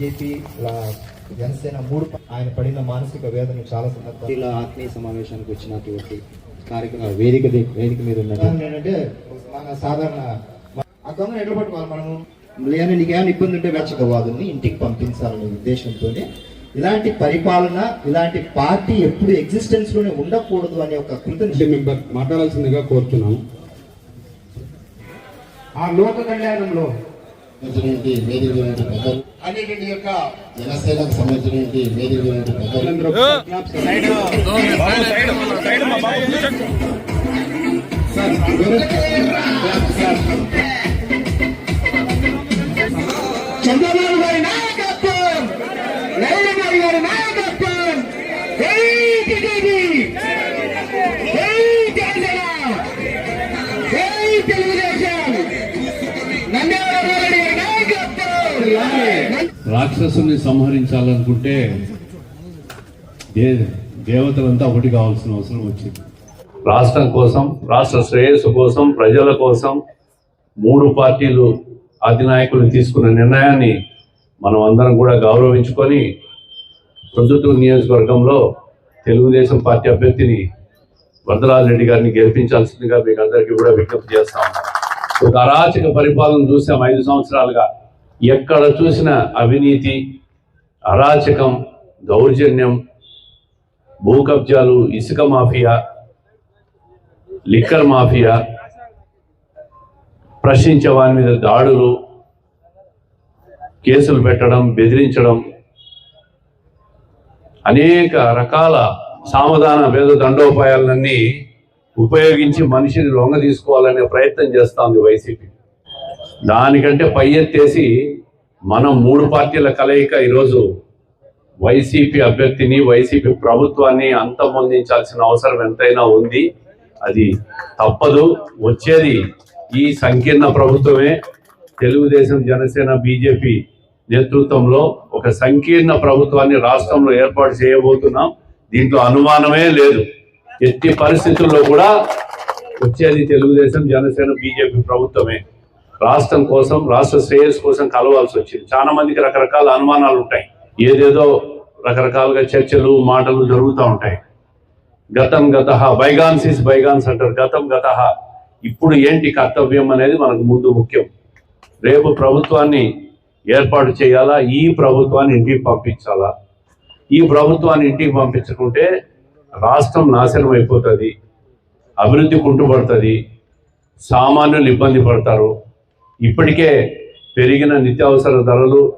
BJP Janasena మూడు ఆయన పడిన మానసిక వేదన చాలా సందర్భాలు. ఇలా ఆత్మీయ సమావేశానికి వచ్చినటువంటి కార్యక్రమ వేదిక వేదిక మీద ఏంటంటే మన సాధారణ ఆ దొంగ ఎట్లా పట్టుకోవాలి మనము? లేదా నీకు ఏమైనా ఇబ్బంది ఉంటే వెచ్చకవాదుని ఇంటికి పంపించాలనే ఉద్దేశంతోనే ఇలాంటి పరిపాలన ఇలాంటి పార్టీ ఎప్పుడు ఎగ్జిస్టెన్స్లోనే ఉండకూడదు అనే ఒక మెంబర్ మాట్లాడాల్సిందిగా కోరుతున్నాం ఆ లోక కళ్యాణంలో సంబంధించినటువంటి వేదిక ఉన్నటువంటి పెద్దలు అనేటువంటి యొక్క జనసేనకు సంబంధించినటువంటి వేదిక ఉన్నటువంటి పెద్దలు అందరూ సార్, చంద్రబాబు గారి రాక్షసుని సంహరించాలనుకుంటే దే దేవతలంతా ఒకటి కావాల్సిన అవసరం వచ్చింది. రాష్ట్రం కోసం రాష్ట్ర శ్రేయస్సు కోసం ప్రజల కోసం మూడు పార్టీలు అధినాయకులు తీసుకున్న నిర్ణయాన్ని మనం అందరం కూడా గౌరవించుకొని ప్రొద్దుటూరు నియోజకవర్గంలో తెలుగుదేశం పార్టీ అభ్యర్థిని వరదరాజ్ రెడ్డి గారిని గెలిపించాల్సిందిగా మీకు అందరికీ కూడా విజ్ఞప్తి చేస్తాం ఒక అరాచక పరిపాలన చూసాం ఐదు సంవత్సరాలుగా. ఎక్కడ చూసిన అవినీతి అరాచకం దౌర్జన్యం భూ కబ్జాలు ఇసుక మాఫియా లిక్కర్ మాఫియా ప్రశ్నించే వారి మీద దాడులు కేసులు పెట్టడం బెదిరించడం అనేక రకాల సామధాన భేద దండోపాయాలన్నీ ఉపయోగించి మనిషిని లొంగ తీసుకోవాలనే ప్రయత్నం చేస్తోంది వైసీపీ. దానికంటే పై ఎత్తేసి మనం మూడు పార్టీల కలయిక ఈరోజు వైసీపీ అభ్యర్థిని వైసీపీ ప్రభుత్వాన్ని అంతమొందించాల్సిన అవసరం ఎంతైనా ఉంది. అది తప్పదు. వచ్చేది ఈ సంకీర్ణ ప్రభుత్వమే. తెలుగుదేశం జనసేన బీజేపీ నేతృత్వంలో ఒక సంకీర్ణ ప్రభుత్వాన్ని రాష్ట్రంలో ఏర్పాటు చేయబోతున్నాం. దీంట్లో అనుమానమే లేదు. ఎట్టి పరిస్థితుల్లో కూడా వచ్చేది తెలుగుదేశం జనసేన బీజేపీ ప్రభుత్వమే. రాష్ట్రం కోసం రాష్ట్ర శ్రేయస్ కోసం కలవాల్సి వచ్చింది. చాలా మందికి రకరకాల అనుమానాలు ఉంటాయి. ఏదేదో రకరకాలుగా చర్చలు మాటలు జరుగుతూ ఉంటాయి. గతం గత బైగాన్స్ ఇస్ బైగాన్స్ అంటారు. గతం గత ఇప్పుడు ఏంటి కర్తవ్యం అనేది మనకు ముందు ముఖ్యం. రేపు ప్రభుత్వాన్ని ఏర్పాటు చేయాలా? ఈ ప్రభుత్వాన్ని ఇంటికి పంపించాలా? ఈ ప్రభుత్వాన్ని ఇంటికి పంపించుకుంటే రాష్ట్రం నాశనం అయిపోతుంది. అభివృద్ధి కుంటుపడుతుంది. సామాన్యులు ఇబ్బంది పడతారు. ఇప్పటికే పెరిగిన నిత్యావసర ధరలు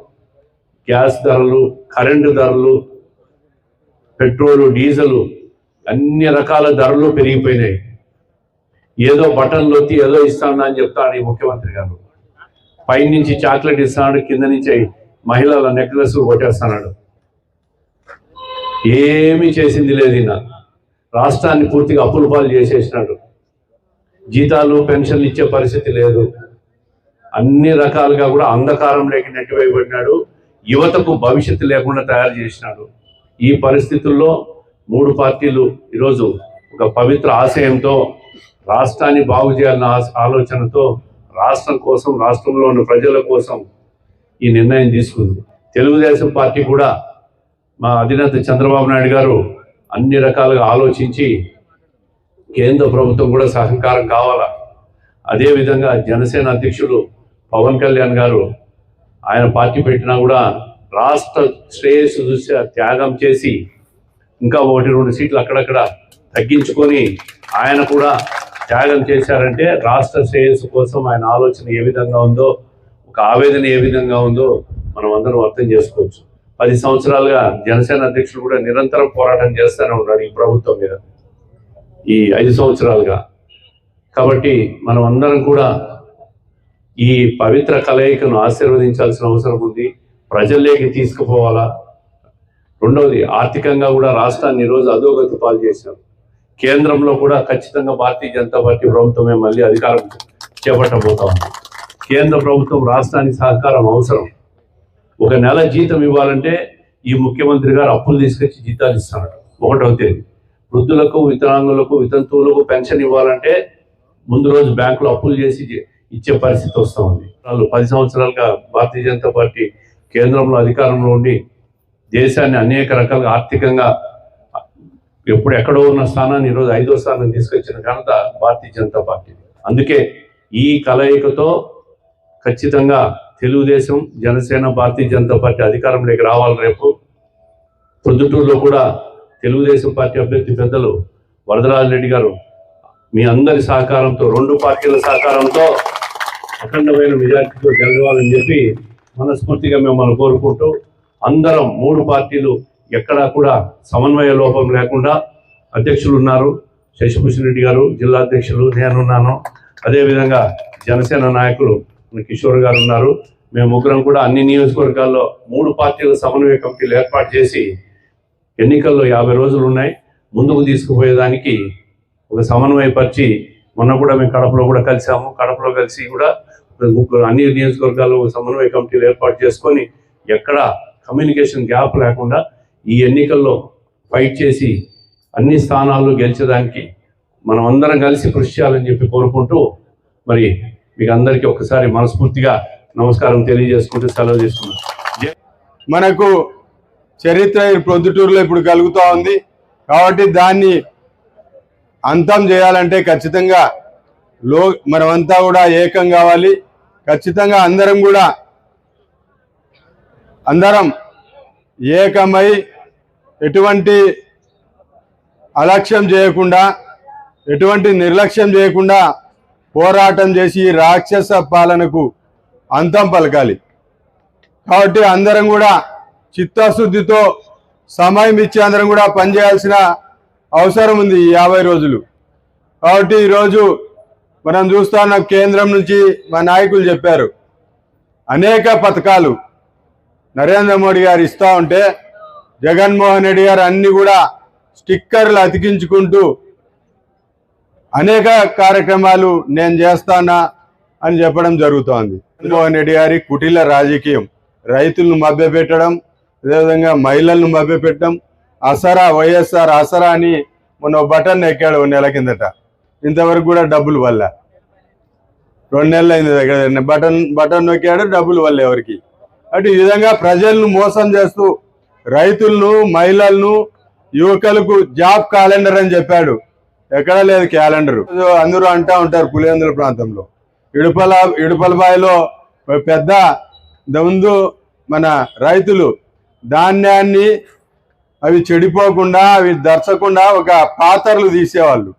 గ్యాస్ ధరలు కరెంటు ధరలు పెట్రోలు డీజిల్ అన్ని రకాల ధరలు పెరిగిపోయినాయి. ఏదో బటన్లు వచ్చి ఏదో ఇస్తాను అని చెప్తాడు ఈ ముఖ్యమంత్రి గారు. పైనుంచి చాక్లెట్ ఇస్తున్నాడు కింద నుంచి మహిళల నెక్లెస్ కొట్టేస్తున్నాడు. ఏమీ చేసింది లేదు ఈయన. రాష్ట్రాన్ని పూర్తిగా అప్పుల పాలు చేసేసినాడు. జీతాలు పెన్షన్లు ఇచ్చే పరిస్థితి లేదు. అన్ని రకాలుగా కూడా అంధకారంలోకి నెట్టివేయబడినాడు యువతకు భవిష్యత్తు లేకుండా తయారు చేసినాడు. ఈ పరిస్థితుల్లో మూడు పార్టీలు ఈరోజు ఒక పవిత్ర ఆశయంతో రాష్ట్రాన్ని బాగు చేయాలన్న ఆలోచనతో రాష్ట్రం కోసం రాష్ట్రంలో ఉన్న ప్రజల కోసం ఈ నిర్ణయం తీసుకుంది. తెలుగుదేశం పార్టీ కూడా మా అధినేత చంద్రబాబు నాయుడు గారు అన్ని రకాలుగా ఆలోచించి కేంద్ర ప్రభుత్వం కూడా సహకారం కావాలా? అదేవిధంగా జనసేన అధ్యక్షుడు పవన్ కళ్యాణ్ గారు ఆయన పార్టీ పెట్టినా కూడా రాష్ట్ర శ్రేయస్సు దృష్ట్యా త్యాగం చేసి ఇంకా ఒకటి రెండు సీట్లు అక్కడక్కడ తగ్గించుకొని ఆయన కూడా త్యాగం చేశారంటే రాష్ట్ర శ్రేయస్సు కోసం ఆయన ఆలోచన ఏ విధంగా ఉందో ఒక ఆవేదన ఏ విధంగా ఉందో మనం అందరం అర్థం చేసుకోవచ్చు. పది సంవత్సరాలుగా జనసేన అధ్యక్షుడు కూడా నిరంతరం పోరాటం చేస్తూనే ఉన్నాడు ఈ ప్రభుత్వం మీద. ఈ ఐదు సంవత్సరాలుగా. కాబట్టి మనం అందరం కూడా ఈ పవిత్ర కలయికను ఆశీర్వదించాల్సిన అవసరం ఉంది. ప్రజల్లోకి తీసుకుపోవాలా? రెండవది ఆర్థికంగా కూడా రాష్ట్రాన్ని ఈరోజు అధోగతి పాలు చేశారు కేంద్రంలో కూడా ఖచ్చితంగా భారతీయ జనతా పార్టీ ప్రభుత్వమే మళ్ళీ అధికారం చేపట్టబోతా ఉంది. కేంద్ర ప్రభుత్వం రాష్ట్రానికి సహకారం అవసరం. ఒక నెల జీతం ఇవ్వాలంటే ఈ ముఖ్యమంత్రి గారు అప్పులు తీసుకొచ్చి జీతాలు ఇస్తున్నాడు ఒకటవ తేదీ. వృద్ధులకు వికలాంగులకు వితంతువులకు పెన్షన్ ఇవ్వాలంటే ముందు రోజు బ్యాంకులో అప్పులు చేసి ఇచ్చే పరిస్థితి వస్తూ ఉంది వాళ్ళు పది సంవత్సరాలుగా భారతీయ జనతా పార్టీ కేంద్రంలో అధికారంలో ఉండి దేశాన్ని అనేక రకాలుగా ఆర్థికంగా ఎప్పుడు ఎక్కడో ఉన్న స్థానాన్ని ఈరోజు ఐదో స్థానం తీసుకొచ్చిన ఘనత భారతీయ జనతా పార్టీ అందుకే ఈ కలయికతో ఖచ్చితంగా తెలుగుదేశం జనసేన భారతీయ జనతా పార్టీ అధికారంలోకి రావాలి రేపు. ప్రొద్దుటూరులో కూడా తెలుగుదేశం పార్టీ అభ్యర్థి పెద్దలు వరదరాజరెడ్డి గారు మీ అందరి సహకారంతో రెండు పార్టీల సహకారంతో అఖండమైన మెజార్టీతో గెలవాలని చెప్పి మనస్ఫూర్తిగా మిమ్మల్ని కోరుకుంటూ అందరం మూడు పార్టీలు ఎక్కడా కూడా సమన్వయ లోపం లేకుండా అధ్యక్షులు ఉన్నారు. శశిభూషణ్ రెడ్డి గారు జిల్లా అధ్యక్షులు నేనున్నాను అదేవిధంగా జనసేన నాయకులు మన కిషోర్ గారు ఉన్నారు. మేము ముగ్గురం కూడా అన్ని నియోజకవర్గాల్లో మూడు పార్టీల సమన్వయ కమిటీలు ఏర్పాటు చేసి ఎన్నికల్లో యాభై రోజులు ఉన్నాయి. ముందుకు తీసుకుపోయేదానికి ఒక సమన్వయపరిచి మొన్న కూడా మేము కడపలో కూడా కలిసాము. కడపలో కలిసి కూడా ముగ్గురు అన్ని నియోజకవర్గాల్లో సమన్వయ కమిటీలు ఏర్పాటు చేసుకొని ఎక్కడ కమ్యూనికేషన్ గ్యాప్ లేకుండా ఈ ఎన్నికల్లో ఫైట్ చేసి అన్ని స్థానాల్లో గెలిచేదానికి మనం అందరం కలిసి కృషి చేయాలని చెప్పి కోరుకుంటూ మరి మీకు అందరికీ ఒకసారి మనస్ఫూర్తిగా నమస్కారం తెలియజేసుకుంటూ సెలవు తీసుకున్నాను. మనకు చరిత్ర ఈ ప్రొద్దుటూరులో ఇప్పుడు కలుగుతూ ఉంది. కాబట్టి దాన్ని అంతం చేయాలంటే ఖచ్చితంగా లో మనమంతా కూడా ఏకం కావాలి. ఖచ్చితంగా అందరం కూడా అందరం ఏకమై ఎటువంటి అలక్ష్యం చేయకుండా ఎటువంటి నిర్లక్ష్యం చేయకుండా పోరాటం చేసి రాక్షస పాలనకు అంతం పలకాలి. కాబట్టి అందరం కూడా చిత్తశుద్ధితో సమయం ఇచ్చి అందరం కూడా పనిచేయాల్సిన అవసరం ఉంది ఈ యాభై రోజులు. కాబట్టి ఈరోజు మనం చూస్తాం కేంద్రం నుంచి మా నాయకులు చెప్పారు. అనేక పథకాలు నరేంద్ర మోడీ గారు ఇస్తా ఉంటే జగన్మోహన్ రెడ్డి గారు అన్ని కూడా స్టిక్కర్లు అతికించుకుంటూ అనేక కార్యక్రమాలు నేను చేస్తానా అని చెప్పడం జరుగుతోంది. జగన్మోహన్ రెడ్డి గారి కుటిల రాజకీయం. రైతులను మభ్యపెట్టడం అదేవిధంగా మహిళలను మభ్యపెట్టడం అసరా వైఎస్ఆర్ అసరా అని మొన్న ఓ బటన్ ఎక్కాడు నెల కిందట. ఇంతవరకు కూడా డబ్బులు వల్ల. రెండు నెలలు అయింది దగ్గర బటన్ బటన్ నొక్కాడు డబ్బులు వల్ల ఎవరికి. అటు ఈ విధంగా ప్రజలను మోసం చేస్తూ రైతులను మహిళలను యువకులకు జాబ్ క్యాలెండర్ అని చెప్పాడు. ఎక్కడా లేదు క్యాలెండర్. అందరూ అంటా ఉంటారు పులివెందుల ప్రాంతంలో. ఇడుపల ఇడుపలబాయిలో ఒక పెద్ద ముందు మన రైతులు ధాన్యాన్ని అవి చెడిపోకుండా అవి దర్చకుండా ఒక పాత్రలు తీసేవాళ్ళు.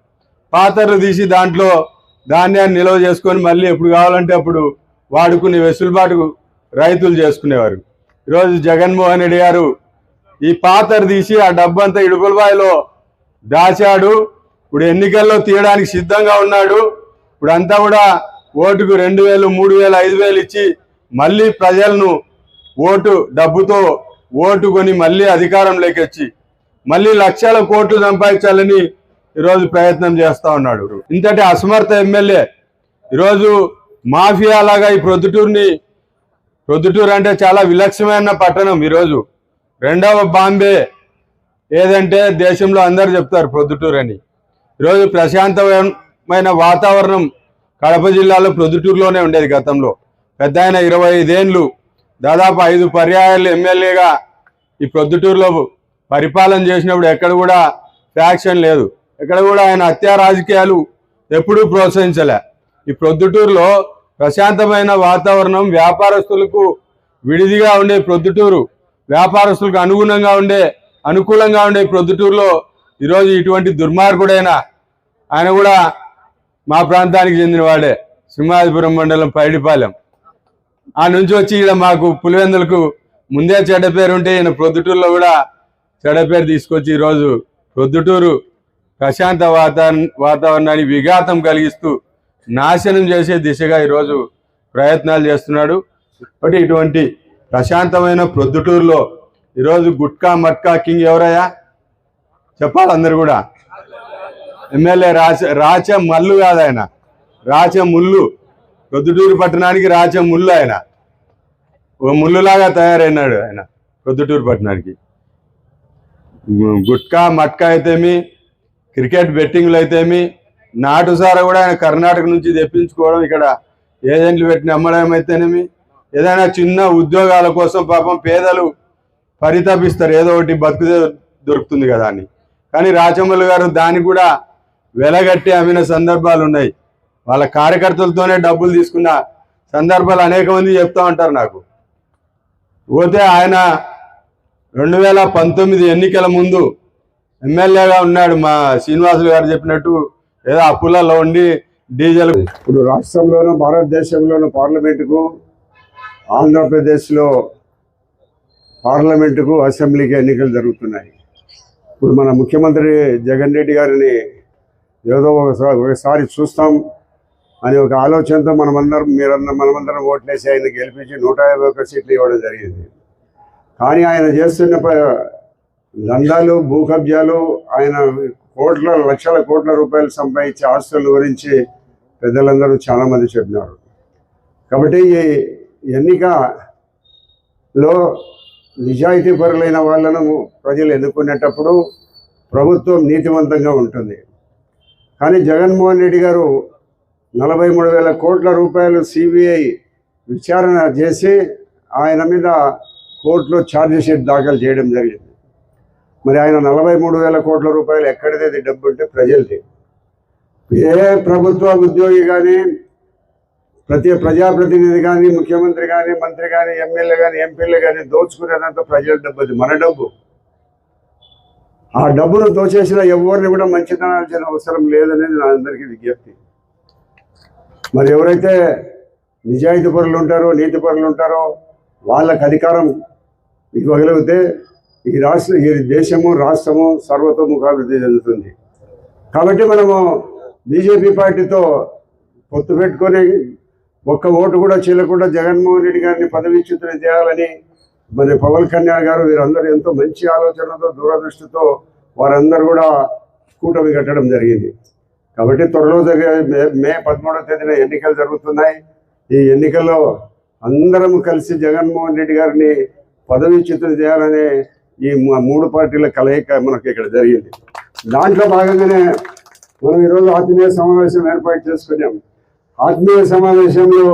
పాతర్లు తీసి దాంట్లో ధాన్యాన్ని నిల్వ చేసుకొని మళ్ళీ ఎప్పుడు కావాలంటే అప్పుడు వాడుకునే వెసులుబాటు రైతులు చేసుకునేవారు. ఈరోజు జగన్మోహన్ రెడ్డి గారు ఈ పాత్ర తీసి ఆ డబ్బంతా ఇడుపులబాయిలో దాచాడు. ఇప్పుడు ఎన్నికల్లో తీయడానికి సిద్ధంగా ఉన్నాడు. ఇప్పుడు అంతా కూడా ఓటుకు రెండు వేలు మూడు వేలు ఐదు వేలు ఇచ్చి మళ్ళీ ప్రజలను ఓటు డబ్బుతో ఓటు కొని మళ్ళీ అధికారంలోకి వచ్చి మళ్ళీ లక్షల కోట్లు సంపాదించాలని ఈరోజు ప్రయత్నం చేస్తా ఉన్నాడు. ఇంతటి అసమర్థ ఎమ్మెల్యే ఈరోజు మాఫియా లాగా ఈ ప్రొద్దుటూరుని ప్రొద్దుటూరు అంటే చాలా విలక్షణమైన పట్టణం ఈరోజు. రెండవ బాంబే ఏదంటే దేశంలో అందరు చెప్తారు ప్రొద్దుటూరు అని. ఈరోజు ప్రశాంతమైన వాతావరణం కడప జిల్లాలో ప్రొద్దుటూరులోనే ఉండేది గతంలో. పెద్ద ఆయన ఇరవై ఐదేండ్లు దాదాపు ఐదు పర్యాయాలు ఎమ్మెల్యేగా ఈ ప్రొద్దుటూరులో పరిపాలన చేసినప్పుడు ఎక్కడ కూడా ఫ్యాక్షన్ లేదు. ఇక్కడ కూడా ఆయన హత్యా రాజకీయాలు ఎప్పుడూ ప్రోత్సహించలే. ఈ ప్రొద్దుటూరులో ప్రశాంతమైన వాతావరణం వ్యాపారస్తులకు విడిదిగా ఉండే ప్రొద్దుటూరు వ్యాపారస్తులకు అనుగుణంగా ఉండే అనుకూలంగా ఉండే ప్రొద్దుటూరులో ఈరోజు ఇటువంటి దుర్మార్గుడైన ఆయన కూడా మా ప్రాంతానికి చెందినవాడే సింహాదిపురం మండలం పైడిపాలెం. ఆ నుంచి వచ్చి ఇక్కడ మాకు పులివెందులకు ముందే చెడ్డ పేరు ఉంటే ఈయన ప్రొద్దుటూరులో కూడా చెడ్డ పేరు తీసుకొచ్చి ఈరోజు ప్రొద్దుటూరు ప్రశాంత వాతావరణ వాతావరణాన్ని విఘాతం కలిగిస్తూ నాశనం చేసే దిశగా ఈరోజు ప్రయత్నాలు చేస్తున్నాడు. ఒకటి ఇటువంటి ప్రశాంతమైన ప్రొద్దుటూరులో ఈరోజు గుట్కా మట్కా కింగ్ ఎవరయ్యా? చెప్పాలి అందరు కూడా. ఎమ్మెల్యే రాచ రాచ మల్లు కాదు ఆయన. రాచ ముల్లు. ప్రొద్దుటూరు పట్టణానికి రాచ ముల్లు ఆయన. ఓ ముల్లులాగా తయారైనాడు ఆయన ప్రొద్దుటూరు పట్టణానికి. గుట్కా మట్కా అయితేమి క్రికెట్ బెట్టింగ్లు అయితేమి నాటుసార కూడా ఆయన కర్ణాటక నుంచి తెప్పించుకోవడం ఇక్కడ ఏజెంట్లు పెట్టిన అమ్మడం అయితేనేమి ఏదైనా చిన్న ఉద్యోగాల కోసం పాపం పేదలు పరితపిస్తారు. ఏదో ఒకటి బతుకుదే దొరుకుతుంది కదా అని. కానీ రాచమ్మలు గారు దాన్ని కూడా వెలగట్టి అమ్మిన సందర్భాలు ఉన్నాయి. వాళ్ళ కార్యకర్తలతోనే డబ్బులు తీసుకున్న సందర్భాలు అనేక మంది చెప్తా ఉంటారు నాకు. పోతే ఆయన రెండు వేల పంతొమ్మిది ఎన్నికల ముందు ఎమ్మెల్యేగా ఉన్నాడు మా శ్రీనివాసులు గారు చెప్పినట్టు ఏదో అప్పులలో ఉండి డీజిల్ ఇప్పుడు రాష్ట్రంలోనూ భారతదేశంలోనూ పార్లమెంటుకు ఆంధ్రప్రదేశ్లో పార్లమెంటుకు అసెంబ్లీకి ఎన్నికలు జరుగుతున్నాయి. ఇప్పుడు మన ముఖ్యమంత్రి జగన్ రెడ్డి గారిని ఏదో ఒకసారి ఒకసారి చూస్తాం అనే ఒక ఆలోచనతో మనమందరం మీరందరం మనమందరం ఓట్లేసి ఆయన గెలిపించి నూట యాభై ఒక్క సీట్లు ఇవ్వడం జరిగింది. కానీ ఆయన చేస్తున్న దందాలు భూ కబ్జాలు ఆయన కోట్ల లక్షల కోట్ల రూపాయలు సంపాదించే ఆస్తుల గురించి పెద్దలందరూ చాలామంది చెప్పినారు. కాబట్టి ఈ ఎన్నికలో నిజాయితీ పరులైన వాళ్ళను ప్రజలు ఎన్నుకునేటప్పుడు ప్రభుత్వం నీతివంతంగా ఉంటుంది. కానీ జగన్మోహన్ రెడ్డి గారు నలభై మూడు వేల కోట్ల రూపాయలు సిబిఐ విచారణ చేసి ఆయన మీద కోర్టులో ఛార్జ్ షీట్ దాఖలు చేయడం జరిగింది. మరి ఆయన నలభై మూడు వేల కోట్ల రూపాయలు ఎక్కడిదేది డబ్బు అంటే ప్రజలది. ఏ ప్రభుత్వ ఉద్యోగి కానీ ప్రతి ప్రజాప్రతినిధి కానీ ముఖ్యమంత్రి కానీ మంత్రి కానీ ఎమ్మెల్యే కానీ ఎంపీలు కానీ దోచుకునేదంతా ప్రజల డబ్బు అది మన డబ్బు. ఆ డబ్బును దోచేసిన ఎవరిని కూడా మంచితనాల్సిన అవసరం లేదనేది నా అందరికీ విజ్ఞప్తి. మరి ఎవరైతే నిజాయితీ పరులు ఉంటారో నీతి పరులు ఉంటారో వాళ్ళకి అధికారం మీకు ఇవ్వగలిగితే ఈ రాష్ట్ర ఈ దేశము రాష్ట్రము సర్వతోముఖాభివృద్ధి చెందుతుంది. కాబట్టి మనము బీజేపీ పార్టీతో పొత్తు పెట్టుకొని ఒక్క ఓటు కూడా చేయకుండా జగన్మోహన్ రెడ్డి గారిని పదవిచ్యుతులు చేయాలని మరి పవన్ కళ్యాణ్ గారు వీరందరూ ఎంతో మంచి ఆలోచనతో దూరదృష్టితో వారందరూ కూడా కూటమి కట్టడం జరిగింది. కాబట్టి త్వరలో జరిగే మే మే పదమూడవ తేదీన ఎన్నికలు జరుగుతున్నాయి. ఈ ఎన్నికల్లో అందరం కలిసి జగన్మోహన్ రెడ్డి గారిని పదవిచ్యుతులు చేయాలనే ఈ మూడు పార్టీల కలయిక మనకి ఇక్కడ జరిగింది. దాంట్లో భాగంగానే మనం ఈరోజు ఆత్మీయ సమావేశం ఏర్పాటు చేసుకున్నాం. ఆత్మీయ సమావేశంలో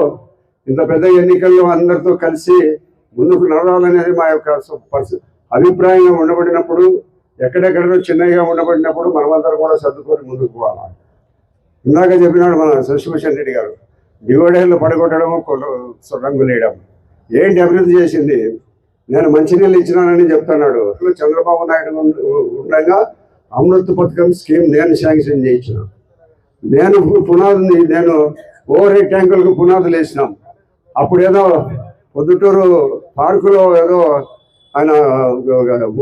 ఇంత పెద్ద ఎన్నికల్లో అందరితో కలిసి ముందుకు నడవాలనేది మా యొక్క అభిప్రాయంగా ఉండబడినప్పుడు ఎక్కడెక్కడో చిన్నగా ఉండబడినప్పుడు మనమందరం కూడా సర్దుకొని ముందుకు పోవాలి. ఇందాక చెప్పినాడు మన శశిభూషణ్ రెడ్డి గారు డివైడర్లు పడగొట్టడం రంగులు వేయడం ఏంటి అభివృద్ధి చేసింది? నేను మంచినీళ్ళు ఇచ్చినానని చెప్తున్నాడు. అసలు చంద్రబాబు నాయుడు ఉండగా అమృత్ పథకం స్కీమ్ నేను శాంక్షన్ చేయించిన. నేను పునాదుని పునాదిని నేను ఓవర్ హెడ్ ట్యాంకులకు పునాదులు వేసినాం. అప్పుడు ఏదో పొద్దుటూరు పార్కులో ఏదో ఆయన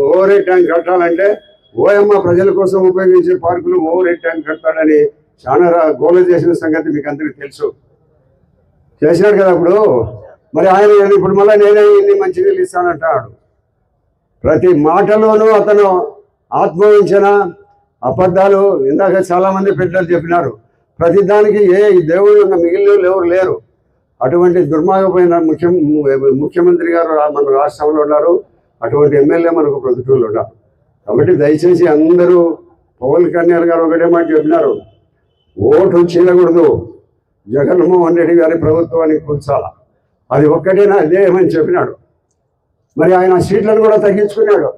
ఓవర్ హెడ్ ట్యాంక్ కట్టాలంటే ఓఎమ్మ ప్రజల కోసం ఉపయోగించే పార్కులు ఓవర్ హెడ్ ట్యాంక్ కట్టాలని చాలా గోల చేసిన సంగతి మీకు అందరికీ తెలుసు. చేసినాడు కదా అప్పుడు మరి ఆయన ఇప్పుడు మళ్ళీ నేనే ఇన్ని మంచి నీళ్ళు ఇస్తానంటాడు ప్రతి మాటలోనూ అతను ఆత్మవించన అబద్ధాలు ఇందాక చాలామంది పెద్దలు చెప్పినారు. ప్రతి దానికి ఏ దేవుళ్ళు ఇంకా మిగిలిన ఎవరు లేరు. అటువంటి దుర్మార్గమైన ముఖ్య ముఖ్యమంత్రి గారు రా- మన రాష్ట్రంలో ఉన్నారు. అటువంటి ఎమ్మెల్యే మనకు ప్రభుత్వంలో ఉన్నారు. కాబట్టి దయచేసి అందరూ పవన్ కళ్యాణ్ గారు ఒకటే మాట చెప్పినారు. ఓటు చీలకూడదు జగన్మోహన్ రెడ్డి గారి ప్రభుత్వానికి కూర్చాలా అది ఒక్కటేనా? ధ్యేయమని చెప్పినాడు. మరి ఆయన సీట్లను కూడా తగ్గించుకున్నాడు.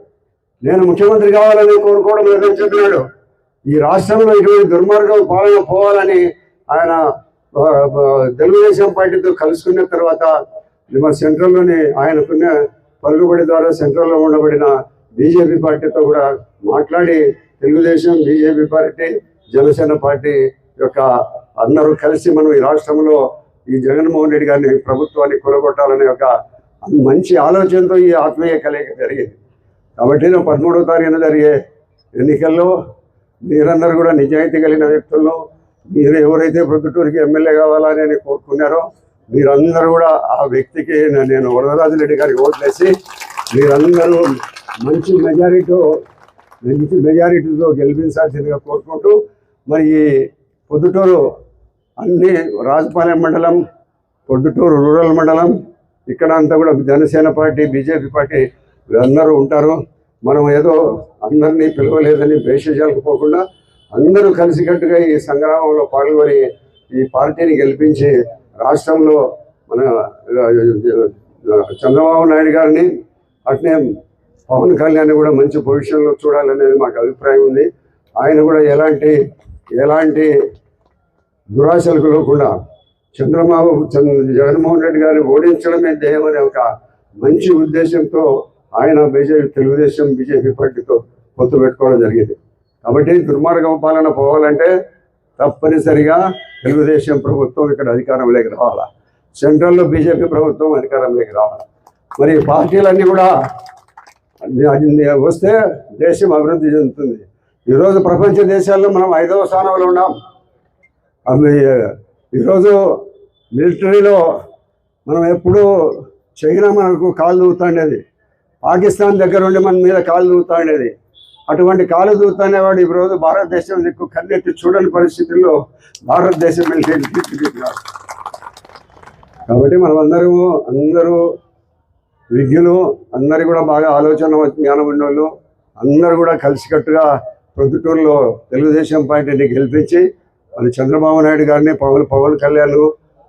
నేను ముఖ్యమంత్రి కావాలని కోరుకోవడం లేదని చెప్పినాడు. ఈ రాష్ట్రంలో ఇటువంటి దుర్మార్గం పాలన పోవాలని ఆయన తెలుగుదేశం పార్టీతో కలుసుకున్న తర్వాత మన సెంట్రల్లోని ఆయనకున్న పలుకుబడి ద్వారా సెంట్రల్లో ఉండబడిన బీజేపీ పార్టీతో కూడా మాట్లాడి Telugu Desam BJP party Janasena party యొక్క అందరూ కలిసి మనం ఈ రాష్ట్రంలో ఈ జగన్మోహన్ రెడ్డి గారిని ప్రభుత్వాన్ని కొలగొట్టాలనే ఒక మంచి ఆలోచనతో ఈ ఆత్మీయ కలయిక జరిగింది. కాబట్టి నేను పదమూడవ తారీఖున జరిగే ఎన్నికల్లో మీరందరూ కూడా నిజాయితీ కలిగిన వ్యక్తులను మీరు ఎవరైతే ప్రొద్దుటూరికి ఎమ్మెల్యే కావాలని నేను కోరుకున్నారో మీరందరూ కూడా ఆ వ్యక్తికి నేను వరదరాజు రెడ్డి గారికి ఓట్లేసి మీరందరూ మంచి మెజారిటీతో మంచి మెజారిటీతో గెలిపించాల్సిందిగా కోరుకుంటూ మరి ఈ పొద్దుటూరు అన్ని రాజపాలెం మండలం పొద్దుటూరు రూరల్ మండలం ఇక్కడ అంతా కూడా జనసేన పార్టీ బీజేపీ పార్టీ అందరూ ఉంటారు. మనం ఏదో అందరినీ పిలవలేదని భేషజాలకు పోకుండా అందరూ కలిసికట్టుగా ఈ సంగ్రామంలో పాల్గొని ఈ పార్టీని గెలిపించి రాష్ట్రంలో మన చంద్రబాబు నాయుడు గారిని అట్నే పవన్ కళ్యాణ్ కూడా మంచి పొజిషన్లో చూడాలనేది మాకు అభిప్రాయం ఉంది. ఆయన కూడా ఎలాంటి ఎలాంటి దురాశలకు లేకుండా చంద్రబాబు చంద్ర జగన్మోహన్ రెడ్డి గారిని ఓడించడమే ధ్యేయం అనే ఒక మంచి ఉద్దేశంతో ఆయన బీజేపీ తెలుగుదేశం బీజేపీ పార్టీతో పొత్తు పెట్టుకోవడం జరిగింది. కాబట్టి దుర్మార్గ పాలన పోవాలంటే తప్పనిసరిగా తెలుగుదేశం ప్రభుత్వం ఇక్కడ అధికారంలోకి రావాలా? సెంట్రల్లో బీజేపీ ప్రభుత్వం అధికారంలోకి రావాలా? మరి పార్టీలన్నీ కూడా వస్తే దేశం అభివృద్ధి చెందుతుంది. ఈరోజు ప్రపంచ దేశాల్లో మనం ఐదవ స్థానంలో ఉన్నాం. ఈరోజు మిలిటరీలో మనం ఎప్పుడూ చైనా మనకు కాలు దూతాండేది పాకిస్తాన్ దగ్గర ఉండి మన మీద కాలు దూతాండేది అటువంటి కాలు దూతానేవాడు ఈరోజు భారతదేశం ఎక్కువ కన్నెత్తి చూడని పరిస్థితుల్లో భారతదేశం మిలిటరీ తీర్చిదిద్దినారు కాబట్టి మనం అందరూ విజ్ఞులు అందరు కూడా బాగా ఆలోచన జ్ఞానం ఉన్నోళ్ళు అందరూ కూడా కలిసికట్టుగా ప్రొద్దుటూరులో తెలుగుదేశం పార్టీని గెలిపించి మన చంద్రబాబు నాయుడు గారిని పవన్ పవన్ కళ్యాణ్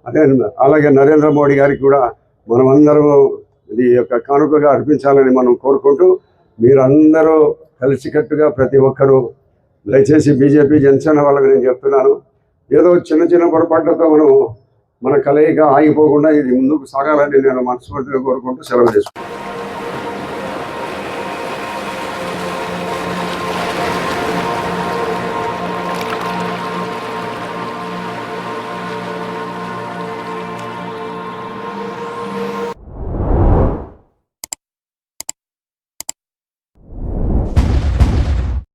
అదే అలాగే నరేంద్ర మోడీ గారికి కూడా మనమందరము ఇది యొక్క కానుకగా అర్పించాలని మనం కోరుకుంటూ మీరందరూ కలిసికట్టుగా ప్రతి ఒక్కరూ దయచేసి బీజేపీ జనసేన వాళ్ళకి నేను చెప్తున్నాను. ఏదో చిన్న చిన్న పొరపాట్లతో మనం మన కలయిక ఆగిపోకుండా ఇది ముందుకు సాగాలని నేను మనస్ఫూర్తిగా కోరుకుంటూ సెలవు చేసుకుంటాను